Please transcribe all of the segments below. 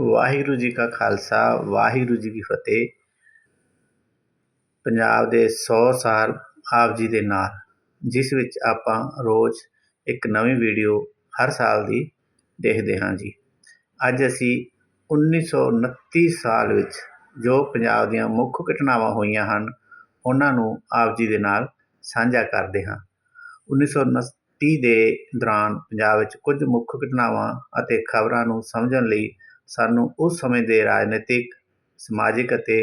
ਵਾਹਿਗੁਰੂ ਜੀ ਕਾ ਖਾਲਸਾ, ਵਾਹਿਗੁਰੂ ਜੀ ਕੀ ਫਤਿਹ। ਪੰਜਾਬ ਦੇ 100 ਸਾਲ ਆਪ ਜੀ ਦੇ ਨਾਲ, ਜਿਸ ਵਿੱਚ ਆਪਾਂ ਰੋਜ਼ ਇੱਕ ਨਵੀਂ ਵੀਡੀਓ ਹਰ ਸਾਲ ਦੀ ਦੇਖਦੇ ਹਾਂ ਜੀ। ਅੱਜ ਅਸੀਂ 1929 ਸਾਲ ਵਿੱਚ ਜੋ ਪੰਜਾਬ ਦੀਆਂ ਮੁੱਖ ਘਟਨਾਵਾਂ ਹੋਈਆਂ ਹਨ, ਉਹਨਾਂ ਨੂੰ ਆਪ ਜੀ ਦੇ ਨਾਲ ਸਾਂਝਾ ਕਰਦੇ ਹਾਂ। 1929 ਦੇ ਦੌਰਾਨ ਪੰਜਾਬ ਵਿੱਚ ਕੁਝ ਮੁੱਖ ਘਟਨਾਵਾਂ ਅਤੇ ਖਬਰਾਂ ਨੂੰ ਸਮਝਣ ਲਈ ਸਾਨੂੰ ਉਸ ਸਮੇਂ ਦੇ ਰਾਜਨੀਤਿਕ, ਸਮਾਜਿਕ ਅਤੇ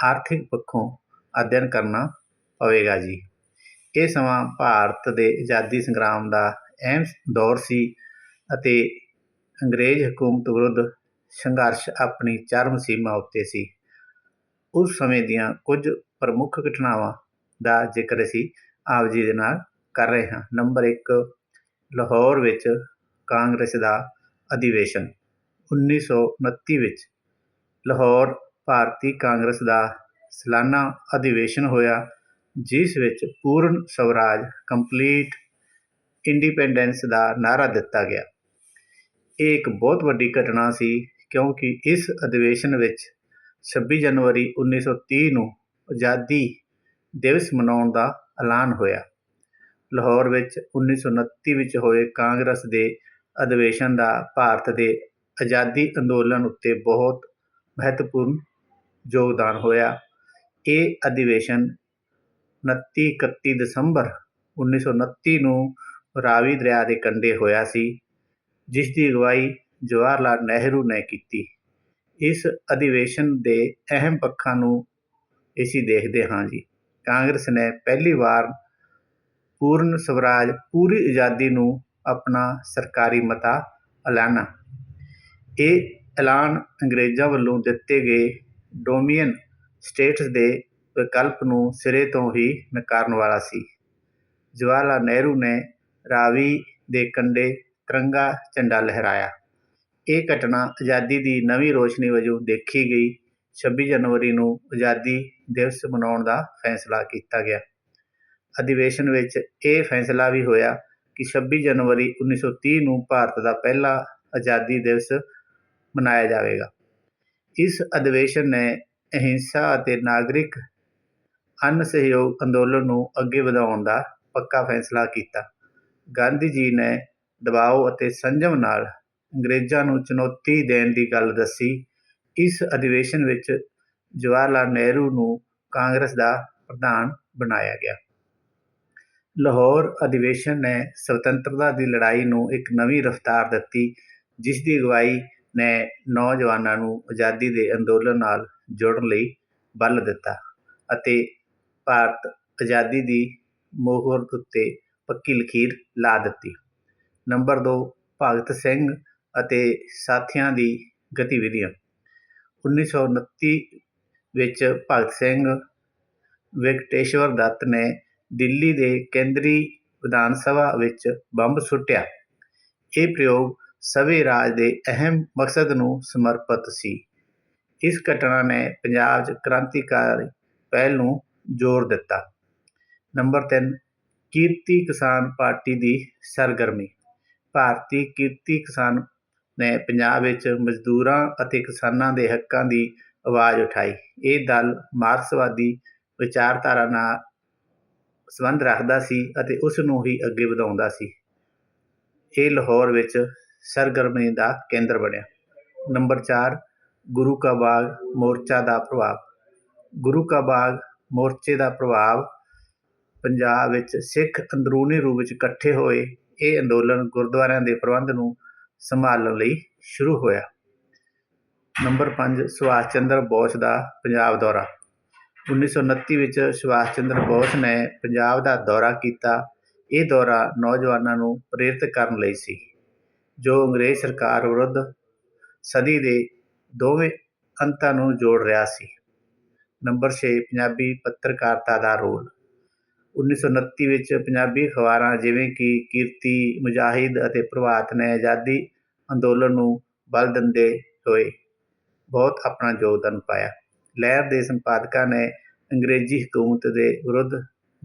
ਆਰਥਿਕ ਪੱਖੋਂ ਅਧਿਐਨ ਕਰਨਾ ਪਵੇਗਾ ਜੀ। ਇਹ ਸਮਾਂ ਭਾਰਤ ਦੇ ਆਜ਼ਾਦੀ ਸੰਗਰਾਮ ਦਾ ਅਹਿਮ ਦੌਰ ਸੀ ਅਤੇ ਅੰਗਰੇਜ਼ ਹਕੂਮਤ ਵਿਰੁੱਧ ਸੰਘਰਸ਼ ਆਪਣੀ ਚਰਮ ਸੀਮਾ ਉੱਤੇ ਸੀ। ਉਸ ਸਮੇਂ ਦੀਆਂ ਕੁਝ ਪ੍ਰਮੁੱਖ ਘਟਨਾਵਾਂ ਦਾ ਜ਼ਿਕਰ ਅਸੀਂ ਆਪ ਜੀ ਦੇ ਨਾਲ ਕਰ ਰਹੇ ਹਾਂ। ਨੰਬਰ 1 ਲਾਹੌਰ ਵਿੱਚ ਕਾਂਗਰਸ ਦਾ ਅਧਿਵੇਸ਼ਨ। 1929 ਵਿੱਚ ਲਾਹੌਰ ਭਾਰਤੀ ਕਾਂਗਰਸ ਦਾ ਸਾਲਾਨਾ ਅਧਿਵੇਸ਼ਨ ਹੋਇਆ, ਜਿਸ ਵਿੱਚ ਪੂਰਨ ਸਵਰਾਜ ਕੰਪਲੀਟ ਇੰਡੀਪੈਂਡੈਂਸ ਦਾ ਨਾਅਰਾ ਦਿੱਤਾ ਗਿਆ। ਇਹ ਇੱਕ ਬਹੁਤ ਵੱਡੀ ਘਟਨਾ ਸੀ, ਕਿਉਂਕਿ ਇਸ ਅਧਿਵੇਸ਼ਨ ਵਿੱਚ 26 ਜਨਵਰੀ 1930 ਨੂੰ ਆਜ਼ਾਦੀ ਦਿਵਸ ਮਨਾਉਣ ਦਾ ਐਲਾਨ ਹੋਇਆ। ਲਾਹੌਰ ਵਿੱਚ 1929 ਵਿੱਚ ਹੋਏ ਕਾਂਗਰਸ ਦੇ ਅਧਿਵੇਸ਼ਨ ਦਾ ਭਾਰਤ ਦੇ ਆਜ਼ਾਦੀ ਅੰਦੋਲਨ ਉੱਤੇ ਬਹੁਤ ਮਹੱਤਵਪੂਰਨ ਯੋਗਦਾਨ ਹੋਇਆ। ਇਹ ਅਧਿਵੇਸ਼ਨ 29 31 ਦਸੰਬਰ 1929 ਨੂੰ ਰਾਵੀ ਦਰਿਆ ਦੇ ਕੰਢੇ ਹੋਇਆ ਸੀ, ਜਿਸ ਦੀ ਅਗਵਾਈ ਜਵਾਹਰ ਲਾਲ ਨਹਿਰੂ ਨੇ ਕੀਤੀ। ਇਸ ਅਧਿਵੇਸ਼ਨ ਦੇ ਅਹਿਮ ਪੱਖਾਂ ਨੂੰ ਅਸੀਂ ਦੇਖਦੇ ਹਾਂ ਜੀ। ਕਾਂਗਰਸ ਨੇ ਪਹਿਲੀ ਵਾਰ ਪੂਰਨ ਸਵਰਾਜ, ਪੂਰੀ ਆਜ਼ਾਦੀ ਨੂੰ ਆਪਣਾ ਸਰਕਾਰੀ ਮਤਾ ਐਲਾਨਾ। ਇਹ ਐਲਾਨ ਅੰਗਰੇਜ਼ਾਂ ਵੱਲੋਂ ਦਿੱਤੇ ਗਏ ਡੋਮੀਨੀਅਨ ਸਟੇਟਸ ਦੇ ਵਿਕਲਪ ਨੂੰ ਸਿਰੇ ਤੋਂ ਹੀ ਨਕਾਰਨ ਵਾਲਾ ਸੀ। ਜਵਾਹਰ ਲਾਲ ਨਹਿਰੂ ਨੇ ਰਾਵੀ ਦੇ ਕੰਢੇ ਤਿਰੰਗਾ ਝੰਡਾ ਲਹਿਰਾਇਆ। ਇਹ ਘਟਨਾ ਆਜ਼ਾਦੀ ਦੀ ਨਵੀਂ ਰੋਸ਼ਨੀ ਵਜੋਂ ਦੇਖੀ ਗਈ। 26 ਜਨਵਰੀ ਨੂੰ ਆਜ਼ਾਦੀ ਦਿਵਸ ਮਨਾਉਣ ਦਾ ਫੈਸਲਾ ਕੀਤਾ ਗਿਆ। ਅਧਿਵੇਸ਼ਨ ਵਿੱਚ ਇਹ ਫੈਸਲਾ ਵੀ ਹੋਇਆ ਕਿ 26 ਜਨਵਰੀ 1930 ਨੂੰ ਭਾਰਤ ਦਾ ਪਹਿਲਾ ਆਜ਼ਾਦੀ ਦਿਵਸ ਮਨਾਇਆ ਜਾਵੇਗਾ। ਇਸ ਅਧਿਵੇਸ਼ਨ ਨੇ ਅਹਿੰਸਾ ਅਤੇ ਨਾਗਰਿਕ ਅਨਸਹਿਯੋਗ ਅੰਦੋਲਨ ਨੂੰ ਅੱਗੇ ਵਧਾਉਣ ਦਾ ਪੱਕਾ ਫੈਸਲਾ ਕੀਤਾ। ਗਾਂਧੀ ਜੀ ਨੇ ਦਬਾਅ ਅਤੇ ਸੰਜਮ ਨਾਲ ਅੰਗਰੇਜ਼ਾਂ ਨੂੰ ਚੁਣੌਤੀ ਦੇਣ ਦੀ ਗੱਲ ਦੱਸੀ। ਇਸ ਅਧਿਵੇਸ਼ਨ ਵਿੱਚ ਜਵਾਹਰ ਲਾਲ ਨਹਿਰੂ ਨੂੰ ਕਾਂਗਰਸ ਦਾ ਪ੍ਰਧਾਨ ਬਣਾਇਆ ਗਿਆ। ਲਾਹੌਰ ਅਧਿਵੇਸ਼ਨ ਨੇ ਸੁਤੰਤਰਤਾ ਦੀ ਲੜਾਈ ਨੂੰ ਇੱਕ ਨਵੀਂ ਰਫ਼ਤਾਰ ਦਿੱਤੀ, ਜਿਸ ਦੀ ਅਗਵਾਈ ਨੇ ਨੌਜਵਾਨਾਂ ਨੂੰ ਆਜ਼ਾਦੀ ਦੇ ਅੰਦੋਲਨ ਨਾਲ ਜੁੜਨ ਲਈ ਬਲ ਦਿੱਤਾ ਅਤੇ ਭਾਰਤ ਆਜ਼ਾਦੀ ਦੀ ਮੋਹਰ ਉੱਤੇ ਪੱਕੀ ਲਕੀਰ ਲਾ ਦਿੱਤੀ। ਨੰਬਰ ਦੋ, ਭਗਤ ਸਿੰਘ ਅਤੇ ਸਾਥੀਆਂ ਦੀ ਗਤੀਵਿਧੀਆਂ। 1929 ਵਿੱਚ ਭਗਤ ਸਿੰਘ ਵੈਂਕਟੇਸ਼ਵਰ ਦੱਤ ਨੇ ਦਿੱਲੀ ਦੇ ਕੇਂਦਰੀ ਵਿਧਾਨ ਸਭਾ ਵਿੱਚ ਬੰਬ ਸੁੱਟਿਆ। ਇਹ ਪ੍ਰਯੋਗ ਸਵੈ ਰਾਜ ਦੇ ਅਹਿਮ ਮਕਸਦ ਨੂੰ ਸਮਰਪਿਤ ਸੀ। ਇਸ ਘਟਨਾ ਨੇ ਪੰਜਾਬ 'ਚ ਕ੍ਰਾਂਤੀਕਾਰੀ ਪਹਿਲ ਨੂੰ ਜ਼ੋਰ ਦਿੱਤਾ। ਨੰਬਰ 3 ਕੀਰਤੀ ਕਿਸਾਨ ਪਾਰਟੀ ਦੀ ਸਰਗਰਮੀ। ਭਾਰਤੀ ਕੀਰਤੀ ਕਿਸਾਨ ਨੇ ਪੰਜਾਬ ਵਿੱਚ ਮਜ਼ਦੂਰਾਂ ਅਤੇ ਕਿਸਾਨਾਂ ਦੇ ਹੱਕਾਂ ਦੀ ਆਵਾਜ਼ ਉਠਾਈ। ਇਹ ਦਲ ਮਾਰਕਸਵਾਦੀ ਵਿਚਾਰਧਾਰਾ ਨਾਲ ਸੰਬੰਧ ਰੱਖਦਾ ਸੀ ਅਤੇ ਉਸ ਨੂੰ ਹੀ ਅੱਗੇ ਵਧਾਉਂਦਾ ਸੀ। ਇਹ ਲਾਹੌਰ ਵਿੱਚ ਸਰਗਰਮੀ ਦਾ ਕੇਂਦਰ ਬਣਿਆ। ਨੰਬਰ 4 ਗੁਰੂ ਕਾ ਬਾਗ ਮੋਰਚਾ ਦਾ ਪ੍ਰਭਾਵ। ਗੁਰੂ ਕਾ ਬਾਗ ਮੋਰਚੇ ਦਾ ਪ੍ਰਭਾਵ ਪੰਜਾਬ ਵਿੱਚ ਸਿੱਖ ਅੰਦਰੂਨੀ ਰੂਪ ਵਿੱਚ ਇਕੱਠੇ ਹੋਏ ਇਹ ਅੰਦੋਲਨ ਗੁਰਦੁਆਰਿਆਂ ਦੇ ਪ੍ਰਬੰਧ ਨੂੰ ਸੰਭਾਲਣ ਲਈ ਸ਼ੁਰੂ ਹੋਇਆ। ਨੰਬਰ 5 ਸੁਭਾਸ਼ ਚੰਦਰ ਬੋਸ ਦਾ ਪੰਜਾਬ ਦੌਰਾ। 1929 ਵਿੱਚ ਸੁਭਾਸ਼ ਚੰਦਰ ਬੋਸ ਨੇ ਪੰਜਾਬ ਦਾ ਦੌਰਾ ਕੀਤਾ। ਇਹ ਦੌਰਾ ਨੌਜਵਾਨਾਂ ਨੂੰ ਪ੍ਰੇਰਿਤ ਕਰਨ ਲਈ ਸੀ। ਜੋ ਅੰਗਰੇਜ਼ ਸਰਕਾਰ ਵਿਰੁੱਧ ਸਦੀ ਦੇ ਦੋਵੇਂ ਅੰਤਾਂ ਨੂੰ ਜੋੜ ਰਿਹਾ ਸੀ। ਨੰਬਰ ਛੇ, ਪੰਜਾਬੀ ਪੱਤਰਕਾਰਤਾ ਦਾ ਰੋਲ। 1929 ਵਿੱਚ ਪੰਜਾਬੀ ਅਖਬਾਰਾਂ ਜਿਵੇਂ ਕਿ ਕੀਰਤੀ, ਮੁਜਾਹਿਦ ਅਤੇ ਪ੍ਰਭਾਤ ਨੇ ਆਜ਼ਾਦੀ ਅੰਦੋਲਨ ਨੂੰ ਬਲ ਦਿੰਦੇ ਹੋਏ ਬਹੁਤ ਆਪਣਾ ਯੋਗਦਾਨ ਪਾਇਆ। ਲਹਿਰ ਦੇ ਸੰਪਾਦਕਾਂ ਨੇ ਅੰਗਰੇਜ਼ੀ ਹਕੂਮਤ ਦੇ ਵਿਰੁੱਧ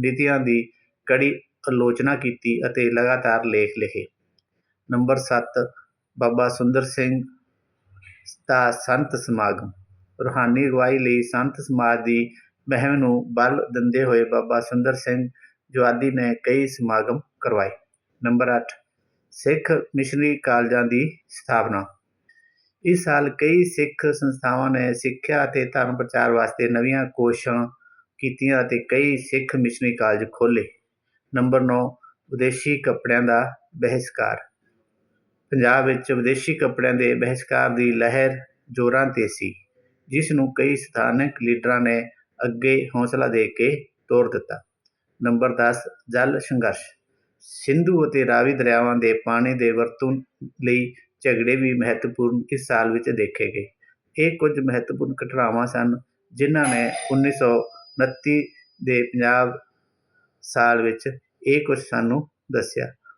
ਨੀਤੀਆਂ ਦੀ ਕੜੀ ਆਲੋਚਨਾ ਕੀਤੀ ਅਤੇ ਲਗਾਤਾਰ ਲੇਖ ਲਿਖੇ। ਨੰਬਰ 7 ਬਾਬਾ ਸੁੰਦਰ ਸਿੰਘ ਦਾ ਸੰਤ ਸਮਾਗਮ। ਰੂਹਾਨੀ ਅਗਵਾਈ ਲਈ ਸੰਤ ਸਮਾਜ ਦੀ ਮੁਹਿੰਮ ਨੂੰ ਬਲ ਦਿੰਦੇ ਹੋਏ ਬਾਬਾ ਸੁੰਦਰ ਸਿੰਘ ਜਵਾਦੀ ਨੇ ਕਈ ਸਮਾਗਮ ਕਰਵਾਏ। ਨੰਬਰ 8 ਸਿੱਖ ਮਿਸ਼ਨਰੀ ਕਾਲਜਾਂ ਦੀ ਸਥਾਪਨਾ। ਇਸ ਸਾਲ ਕਈ ਸਿੱਖ ਸੰਸਥਾਵਾਂ ਨੇ ਸਿੱਖਿਆ ਅਤੇ ਧਰਮ ਪ੍ਰਚਾਰ ਵਾਸਤੇ ਨਵੀਆਂ ਕੋਸ਼ਾਂ ਕੀਤੀਆਂ ਅਤੇ ਕਈ ਸਿੱਖ ਮਿਸ਼ਨਰੀ ਕਾਲਜ ਖੋਲ੍ਹੇ। ਨੰਬਰ 9 ਵਿਦੇਸ਼ੀ ਕੱਪੜਿਆਂ ਦਾ ਬਹਿਸ਼ਕਾਰ। ਪੰਜਾਬ ਵਿੱਚ ਵਿਦੇਸ਼ੀ ਕੱਪੜਿਆਂ ਦੇ ਬਹਿਸ਼ਕਾਰ ਦੀ ਲਹਿਰ ਜ਼ੋਰਾਂ 'ਤੇ ਸੀ, ਜਿਸ ਨੂੰ ਕਈ ਸਥਾਨਕ ਲੀਡਰਾਂ ਨੇ ਅੱਗੇ ਹੌਸਲਾ ਦੇ ਕੇ ਤੋਰ ਦਿੱਤਾ। ਨੰਬਰ ਦਸ, ਜਲ ਸੰਘਰਸ਼। ਸਿੰਧੂ ਅਤੇ ਰਾਵੀ ਦਰਿਆਵਾਂ ਦੇ ਪਾਣੀ ਦੇ ਵਰਤੋਂ ਲਈ ਝਗੜੇ ਵੀ ਮਹੱਤਵਪੂਰਨ ਇਸ ਸਾਲ ਵਿੱਚ ਦੇਖੇ ਗਏ। ਇਹ ਕੁਝ ਮਹੱਤਵਪੂਰਨ ਘਟਨਾਵਾਂ ਸਨ, ਜਿਨ੍ਹਾਂ ਨੇ 1929 ਦੇ ਪੰਜਾਬ ਸਾਲ ਵਿੱਚ ਇਹ ਕੁਝ ਸਾਨੂੰ ਦੱਸਿਆ।